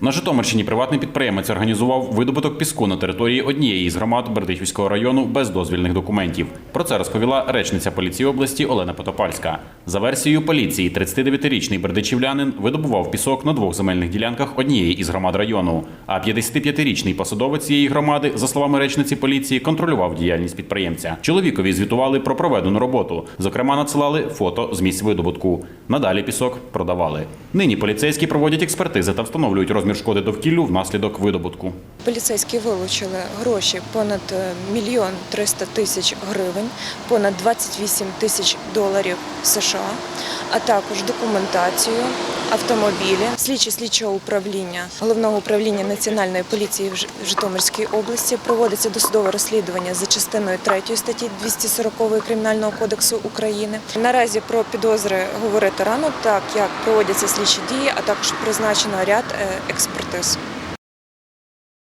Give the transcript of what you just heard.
На Житомирщині приватний підприємець організував видобуток піску на території однієї із громад Бердичівського району без дозвільних документів. Про це розповіла речниця поліції області Олена Потопальська. За версією поліції, 39-річний бердичівлянин видобував пісок на двох земельних ділянках однієї із громад району. А 55-річний посадовець цієї громади, за словами речниці поліції, контролював діяльність підприємця. Чоловікові звітували про проведену роботу. Зокрема, надсилали фото з місць видобутку. Надалі пісок продавали. Нині поліцейські проводять експертизи та встановлюють розмір шкоди довкіллю внаслідок видобутку. Поліцейські вилучили гроші понад е, мільйон 300 тисяч гривень, понад 28 тисяч доларів США, а також документацію, автомобілі. Слідчі слідчого управління головного управління національної поліції в Житомирській області проводиться досудове розслідування за частиною 3 статті 240 Кримінального кодексу України. Наразі про підозри говорити рано, так як проводяться слідчі дії, а також призначено ряд е, експертиз.